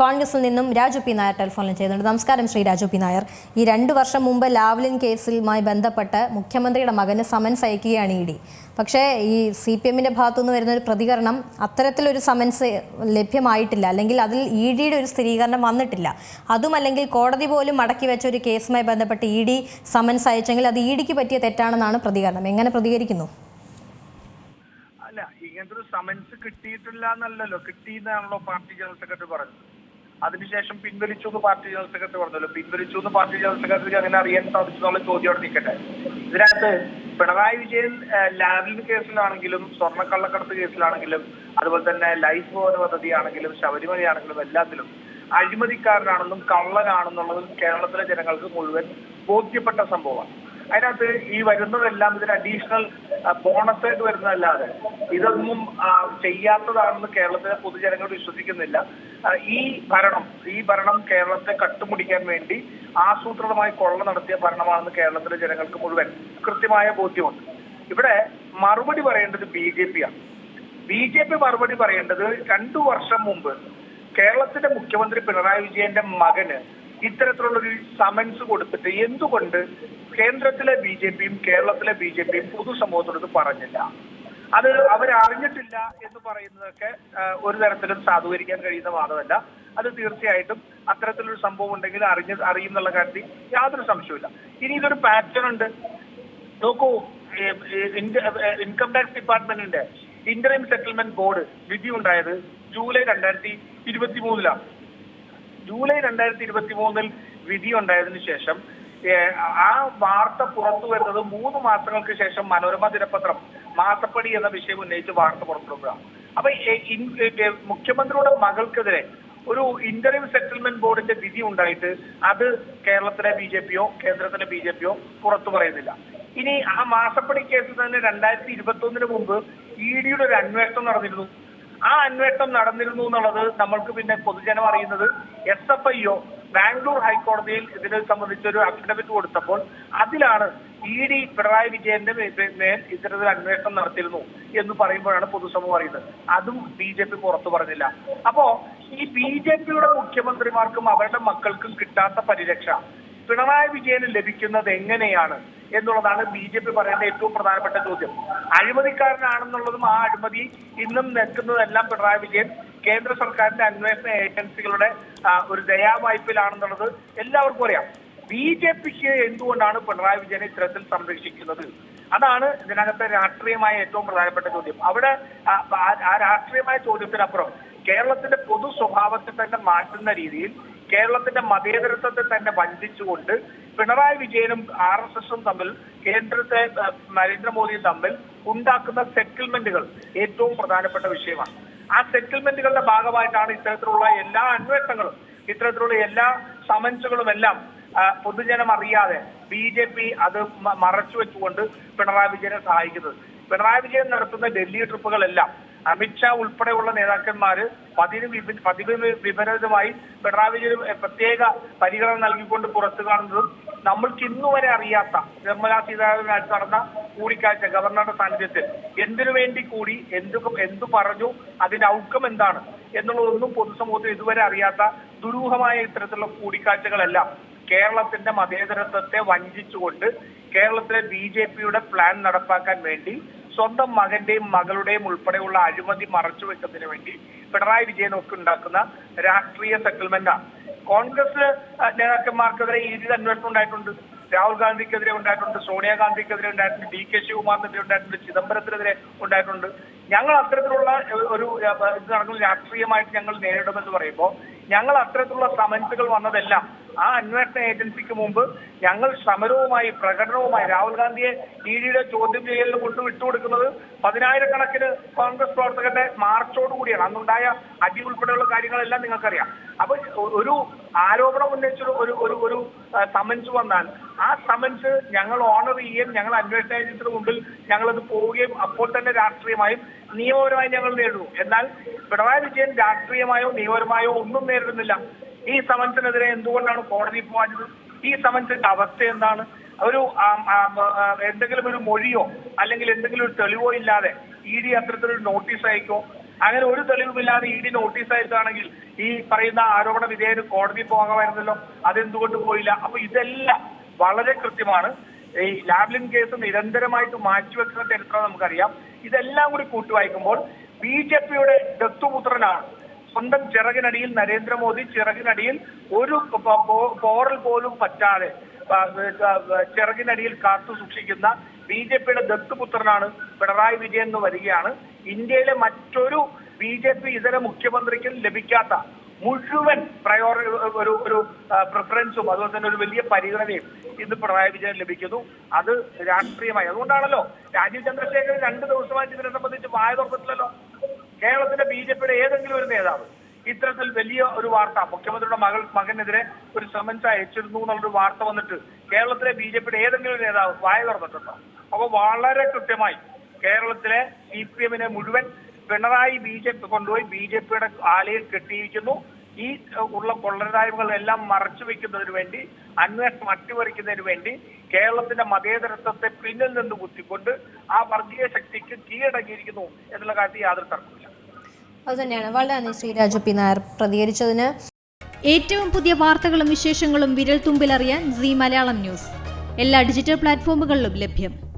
കോൺഗ്രസിൽ നിന്നും രാജു പി നായർ ടെലിഫോണിൽ ചെയ്യുന്നുണ്ട്. നമസ്കാരം ശ്രീ രാജു പി നായർ. ഈ രണ്ടു വർഷം മുമ്പ് ലാവ്ലിൻ കേസുമായി ബന്ധപ്പെട്ട് മുഖ്യമന്ത്രിയുടെ മകന് സമൻസ് അയക്കുകയാണ് ഇ ഡി. പക്ഷേ ഈ സി പി എമ്മിന്റെ ഭാഗത്തുനിന്ന് വരുന്ന ഒരു പ്രതികരണം അത്തരത്തിലൊരു സമൻസ് ലഭ്യമായിട്ടില്ല. അല്ലെങ്കിൽ അതിൽ ഇ ഡിയുടെ ഒരു സ്ഥിരീകരണം വന്നിട്ടില്ല. അതുമല്ലെങ്കിൽ കോടതി പോലും മടക്കി വെച്ച ഒരു കേസുമായി ബന്ധപ്പെട്ട് ഇ ഡി സമൻസ് അയച്ചെങ്കിൽ അത് ഇ ഡിക്ക് പറ്റിയ തെറ്റാണെന്നാണ് പ്രതികരണം. എങ്ങനെ പ്രതികരിക്കുന്നു? അല്ല ഇങ്ങനത്തെ ഒരു സമൻസ് കിട്ടിയിട്ടില്ല എന്നല്ലല്ലോ. കിട്ടിയെന്നാണല്ലോ പാർട്ടി ജനറൽ സെക്രട്ടറി പറഞ്ഞത് അതിനുശേഷം പിൻവലിച്ചു എന്ന് പാർട്ടി ജനറൽ സെക്രട്ടറി പറഞ്ഞല്ലോ. പിൻവലിച്ചു എന്ന് പാർട്ടി ജനറൽ സെക്രട്ടറിക്ക് അങ്ങനെ അറിയാൻ സാധിച്ചു എന്നുള്ള ചോദ്യം അവിടെ നിൽക്കട്ടെ. ഇതിനകത്ത് പിണറായി വിജയൻ ലാബിൽ കേസിലാണെങ്കിലും സ്വർണക്കള്ളക്കടത്ത് കേസിലാണെങ്കിലും അതുപോലെ തന്നെ ലൈഫ് ഭവന പദ്ധതി ആണെങ്കിലും ശബരിമലയാണെങ്കിലും എല്ലാത്തിലും അഴിമതിക്കാരനാണെന്നും കള്ളനാണെന്നുള്ളതും കേരളത്തിലെ ജനങ്ങൾക്ക് മുഴുവൻ ബോധ്യപ്പെട്ട സംഭവമാണ്. അതിനകത്ത് ഈ വരുന്നതെല്ലാം ഇതിന് അഡീഷണൽ ബോണസ് ആയിട്ട് വരുന്നതല്ലാതെ ഇതൊന്നും ചെയ്യാത്തതാണെന്ന് കേരളത്തിലെ പൊതുജനങ്ങൾ വിശ്വസിക്കുന്നില്ല. ഈ ഭരണം ഈ ഭരണം കേരളത്തെ കട്ടുമുടിക്കാൻ വേണ്ടി ആസൂത്രിതമായി കൊള്ള നടത്തിയ ഭരണമാണെന്ന് കേരളത്തിലെ ജനങ്ങൾക്ക് മുഴുവൻ കൃത്യമായ ബോധ്യമുണ്ട്. ഇവിടെ മറുപടി പറയേണ്ടത് ബി ജെ പി ആണ് ബി ജെ പി മറുപടി പറയേണ്ടത് രണ്ടു വർഷം മുമ്പ് കേരളത്തിന്റെ മുഖ്യമന്ത്രി പിണറായി വിജയന്റെ മകന് ഇത്തരത്തിലുള്ളൊരു സമൻസ് കൊടുത്തിട്ട് എന്തുകൊണ്ട് കേന്ദ്രത്തിലെ ബി ജെ പിയും കേരളത്തിലെ ബി ജെ പിയും പൊതുസമൂഹത്തോട് പറഞ്ഞില്ല? അത് അവരറിഞ്ഞിട്ടില്ല എന്ന് പറയുന്നതൊക്കെ ഒരു തരത്തിലും സാധൂകരിക്കാൻ കഴിയുന്ന വാദമല്ല. അത് തീർച്ചയായിട്ടും അത്തരത്തിലൊരു സംഭവം ഉണ്ടെങ്കിൽ അറിഞ്ഞ അറിയും എന്നുള്ള കാര്യത്തിൽ യാതൊരു സംശയമില്ല ഇനി ഇതൊരു പാറ്റേൺ ഉണ്ട്. നോക്കൂ ഇൻകം ടാക്സ് ഡിപ്പാർട്ട്മെന്റിന്റെ ഇന്റർ സെറ്റിൽമെന്റ് ബോർഡ് വിധി ഉണ്ടായത് ജൂലൈ രണ്ടായിരത്തി ഇരുപത്തി മൂന്നിലാണ് ജൂലൈ രണ്ടായിരത്തി ഇരുപത്തി മൂന്നിൽ വിധി ഉണ്ടായതിനു ശേഷം ആ വാർത്ത പുറത്തു വരുന്നത് മൂന്ന് മാസങ്ങൾക്ക് ശേഷം മനോരമ ദിനപത്രം മാസപ്പടി എന്ന വിഷയം ഉന്നയിച്ച് വാർത്ത പുറത്തുവിടുകയാണ് അപ്പൊ മുഖ്യമന്ത്രിയുടെ മകൾക്കെതിരെ ഒരു ഇന്റർവ്യൂ സെറ്റിൽമെന്റ് ബോർഡിന്റെ വിധി ഉണ്ടായിട്ട് അത് കേരളത്തിലെ ബി ജെ പിയോ കേന്ദ്രത്തിലെ ബി ജെ പിയോ പുറത്തു പറയുന്നില്ല. ഇനി ആ മാസപ്പടി കേസ് തന്നെ രണ്ടായിരത്തി ഇരുപത്തി ഒന്നിന് മുമ്പ് ഇ ഡിയുടെ ഒരു അന്വേഷണം നടന്നിരുന്നു. ആ അന്വേഷണം നടന്നിരുന്നു എന്നുള്ളത് നമ്മൾക്ക് പിന്നെ പൊതുജനം അറിയുന്നത്. S F I O Bangalore ഹൈക്കോടതിയിൽ ഇതിനെ സംബന്ധിച്ച് ഒരു അഫിഡവിറ്റ് കൊടുത്തപ്പോൾ അതിലാണ് ഇ ഡി പിണറായി വിജയന്റെ മേൽ ഇത്തരത്തിൽ അന്വേഷണം നടത്തിയിരുന്നു എന്ന് പറയുമ്പോഴാണ് പൊതുസമൂഹം അറിയുന്നത്. അതും ബി ജെ പി പുറത്തു പറഞ്ഞില്ല. അപ്പോ ഈ ബി ജെ പിയുടെ മുഖ്യമന്ത്രിമാർക്കും അവരുടെ മക്കൾക്കും കിട്ടാത്ത പരിരക്ഷ പിണറായി വിജയന് ലഭിക്കുന്നത് എങ്ങനെയാണ് എന്നുള്ളതാണ് ബി ജെ പി പറയേണ്ട ഏറ്റവും പ്രധാനപ്പെട്ട ചോദ്യം. അഴിമതിക്കാരനാണെന്നുള്ളതും ആ അഴിമതി ഇന്നും നിൽക്കുന്നതെല്ലാം പിണറായി വിജയൻ കേന്ദ്ര സർക്കാരിന്റെ അന്വേഷണ ഏജൻസികളുടെ ഒരു ദയാവായ്പിലാണെന്നുള്ളത് എല്ലാവർക്കും അറിയാം. ബി ജെ പിക്ക് എന്തുകൊണ്ടാണ് പിണറായി വിജയനെ ഇത്തരത്തിൽ സംരക്ഷിക്കുന്നത്? അതാണ് ഇതിനകത്തെ രാഷ്ട്രീയമായ ഏറ്റവും പ്രധാനപ്പെട്ട ചോദ്യം. അവിടെ ആ രാഷ്ട്രീയമായ ചോദ്യത്തിനപ്പുറം കേരളത്തിന്റെ പൊതു സ്വഭാവത്തെ തന്നെ മാറ്റുന്ന രീതിയിൽ കേരളത്തിന്റെ മതേതരത്വത്തെ തന്നെ വഞ്ചിച്ചുകൊണ്ട് പിണറായി വിജയനും ആർ എസ് എസും തമ്മിൽ കേന്ദ്രത്തെ നരേന്ദ്രമോദിയും തമ്മിൽ ഉണ്ടാക്കുന്ന സെറ്റിൽമെന്റുകൾ ഏറ്റവും പ്രധാനപ്പെട്ട വിഷയമാണ്. ആ സെറ്റിൽമെന്റുകളുടെ ഭാഗമായിട്ടാണ് ഇത്തരത്തിലുള്ള എല്ലാ അന്വേഷണങ്ങളും ഇത്തരത്തിലുള്ള എല്ലാ സമൻസുകളും എല്ലാം പൊതുജനം അറിയാതെ ബി ജെ പി അത് മറച്ചു വെച്ചുകൊണ്ട് പിണറായി വിജയനെ സഹായിക്കുന്നത്. പിണറായി വിജയൻ നടത്തുന്ന ഡൽഹി ട്രിപ്പുകളെല്ലാം അമിത്ഷാ ഉൾപ്പെടെയുള്ള നേതാക്കന്മാർ പതിന് പതിവ് വിപരീതമായി പിണറായി വിജയന് പ്രത്യേക പരിഗണന നൽകിക്കൊണ്ട് പുറത്തു കാണുന്നതും നമ്മൾക്ക് ഇന്നു വരെ അറിയാത്ത നിർമ്മലാ സീതാരാമനായിട്ട് നടന്ന കൂടിക്കാഴ്ച ഗവർണറുടെ സാന്നിധ്യത്തിൽ എന്തിനു വേണ്ടി കൂടി എന്തു എന്തു പറഞ്ഞു അതിന്റെ ഔട്ട്കം എന്താണ് എന്നുള്ളതൊന്നും പൊതുസമൂഹത്തിൽ ഇതുവരെ അറിയാത്ത ദുരൂഹമായ ഇത്തരത്തിലുള്ള കൂടിക്കാഴ്ചകളെല്ലാം കേരളത്തിന്റെ മതേതരത്വത്തെ വഞ്ചിച്ചുകൊണ്ട് കേരളത്തിലെ ബി ജെ പിയുടെ പ്ലാൻ നടപ്പാക്കാൻ വേണ്ടി സ്വന്തം മകന്റെയും മകളുടെയും ഉൾപ്പെടെയുള്ള അഴിമതി മറച്ചുവെക്കുന്നതിന് വേണ്ടി പിണറായി വിജയൻ ഒക്കെ ഉണ്ടാക്കുന്ന രാഷ്ട്രീയ സെറ്റിൽമെന്റാണ് കോൺഗ്രസ് നേതാക്കന്മാർക്കെതിരെ ഈ രീതി അന്വേഷണം ഉണ്ടായിട്ടുണ്ട്. രാഹുൽ ഗാന്ധിക്കെതിരെ ഉണ്ടായിട്ടുണ്ട് സോണിയാഗാന്ധിക്കെതിരെ ഉണ്ടായിട്ടുണ്ട് ഡി കെ ശിവകുമാറിനെതിരെ ഉണ്ടായിട്ടുണ്ട് ചിദംബരത്തിനെതിരെ ഉണ്ടായിട്ടുണ്ട്. ഞങ്ങൾ അത്തരത്തിലുള്ള ഒരു ഇത് നടക്കുന്ന രാഷ്ട്രീയമായിട്ട് ഞങ്ങൾ നേരിടുമെന്ന് പറയുമ്പോൾ ഞങ്ങൾ അത്തരത്തിലുള്ള സമൻസുകൾ വന്നതെല്ലാം ആ അന്വേഷണ ഏജൻസിക്ക് മുമ്പ് ഞങ്ങൾ സമരവുമായി പ്രകടനവുമായി രാഹുൽ ഗാന്ധിയെ ഇ ഡിയുടെ ചോദ്യം ചെയ്യലിന് കൊണ്ട് വിട്ടുകൊടുക്കുന്നത് പതിനായിരക്കണക്കിന് കോൺഗ്രസ് പ്രവർത്തകരുടെ മാർച്ചോട് കൂടിയാണ്. അന്നുണ്ടായ അടി ഉൾപ്പെടെയുള്ള കാര്യങ്ങളെല്ലാം നിങ്ങൾക്കറിയാം. അപ്പൊ ഒരു ആരോപണം ഉന്നയിച്ചൊരു ഒരു ഒരു ഒരു സമൻസ് വന്നാൽ ആ സമൻസ് ഞങ്ങൾ ഓണർ ചെയ്യുകയും ഞങ്ങൾ അന്വേഷണ ഏജൻസിയുടെ മുമ്പിൽ ഞങ്ങളത് പോവുകയും അപ്പോൾ തന്നെ രാഷ്ട്രീയമായും നിയമപരമായും ഞങ്ങൾ നേരിടും. എന്നാൽ പിണറായി വിജയൻ രാഷ്ട്രീയമായോ നിയമപരമായോ ഒന്നും നേരിടുന്നില്ല. ഈ സമൻസിനെതിരെ എന്തുകൊണ്ടാണ് കോടതി പോകാഞ്ഞത്? ഈ സമൻസിന്റെ അവസ്ഥ എന്താണ്? ഒരു എന്തെങ്കിലും ഒരു മൊഴിയോ അല്ലെങ്കിൽ എന്തെങ്കിലും ഒരു തെളിവോ ഇല്ലാതെ ഇ ഡി അത്തരത്തിലൊരു നോട്ടീസ് അയക്കോ? അങ്ങനെ ഒരു തെളിവുമില്ലാതെ ഇ ഡി നോട്ടീസ് അയക്കുകയാണെങ്കിൽ ഈ പറയുന്ന ആരോപണ വിധേയന് കോടതി പോകാമായിരുന്നല്ലോ. അതെന്തുകൊണ്ട് പോയില്ല? അപ്പൊ ഇതെല്ലാം വളരെ കൃത്യമാണ്. ഈ ലാവ്ലിൻ കേസ് നിരന്തരമായിട്ട് മാറ്റിവെക്കുന്ന ചരിത്രം നമുക്കറിയാം. ഇതെല്ലാം കൂടി കൂട്ടുവായിക്കുമ്പോൾ ബി ജെ പിയുടെ ദത്തുപുത്രനാണ് സ്വന്തം ചിറകിനടിയിൽ നരേന്ദ്രമോദി ചിറകിനടിയിൽ ഒരു പോറൽ പോലും പറ്റാതെ ചിറകിനടിയിൽ കാത്തു സൂക്ഷിക്കുന്ന ബി ജെ പിയുടെ ദത്തുപുത്രനാണ് പിണറായി വിജയൻ എന്ന് വരികയാണ്. ഇന്ത്യയിലെ മറ്റൊരു ബി ജെ പി ഇതര മുഖ്യമന്ത്രിക്കും ലഭിക്കാത്ത മുഴുവൻ പ്രയോറി ഒരു ഒരു പ്രിഫറൻസും അതുപോലെ തന്നെ ഒരു വലിയ പരിഗണനയും ഇന്ന് പിണറായി വിജയൻ ലഭിക്കുന്നു. അത് രാഷ്ട്രീയമായി. അതുകൊണ്ടാണല്ലോ രാജീവ് ചന്ദ്രശേഖരൻ രണ്ട് ദിവസമായിട്ട് ഇതിനെ സംബന്ധിച്ച് വായ തുറന്നിട്ടില്ലല്ലോ. കേരളത്തിലെ ബി ജെ പിയുടെ ഏതെങ്കിലും ഒരു നേതാവ് ഇത്തരത്തിൽ വലിയ ഒരു വാർത്ത മുഖ്യമന്ത്രിയുടെ മകൾ മകനെതിരെ ഒരു സമൻസ് അയച്ചിരുന്നു എന്നുള്ളൊരു വാർത്ത വന്നിട്ട് കേരളത്തിലെ ബി ജെ പിയുടെ ഏതെങ്കിലും നേതാവ് വായ തുറന്നിട്ടുണ്ടോ? അപ്പൊ വളരെ കൃത്യമായി കേരളത്തിലെ സി പി എമ്മിനെ മുഴുവൻ പിണറായി ബി ജെ പി കൊണ്ടുപോയി ബി ജെ പിയുടെ ആലയിൽ കെട്ടിയിരിക്കുന്നു. ഈ ഉള്ള കൊള്ളരായ്മകളെല്ലാം മറച്ചു വെക്കുന്നതിന് വേണ്ടി അന്വേഷണം അട്ടിമറിക്കുന്നതിന് വേണ്ടി കേരളത്തിന്റെ മതേതരത്വത്തെ പിന്നിൽ നിന്ന് കുത്തിക്കൊണ്ട് ആ വർഗീയ ശക്തിക്ക് കീഴടങ്ങിയിരിക്കുന്നു എന്നുള്ള കാര്യത്തിൽ യാതൊരു അതുതന്നെയാണ്. വളരെ ശ്രീരാജു പി. നായർ പ്രതികരിച്ചതിന് ഏറ്റവും പുതിയ വാർത്തകളും വിശേഷങ്ങളും വിരൽ തുമ്പിലറിയാൻ സി മലയാളം ന്യൂസ്. എല്ലാ ഡിജിറ്റൽ പ്ലാറ്റ്ഫോമുകളിലും ലഭ്യം.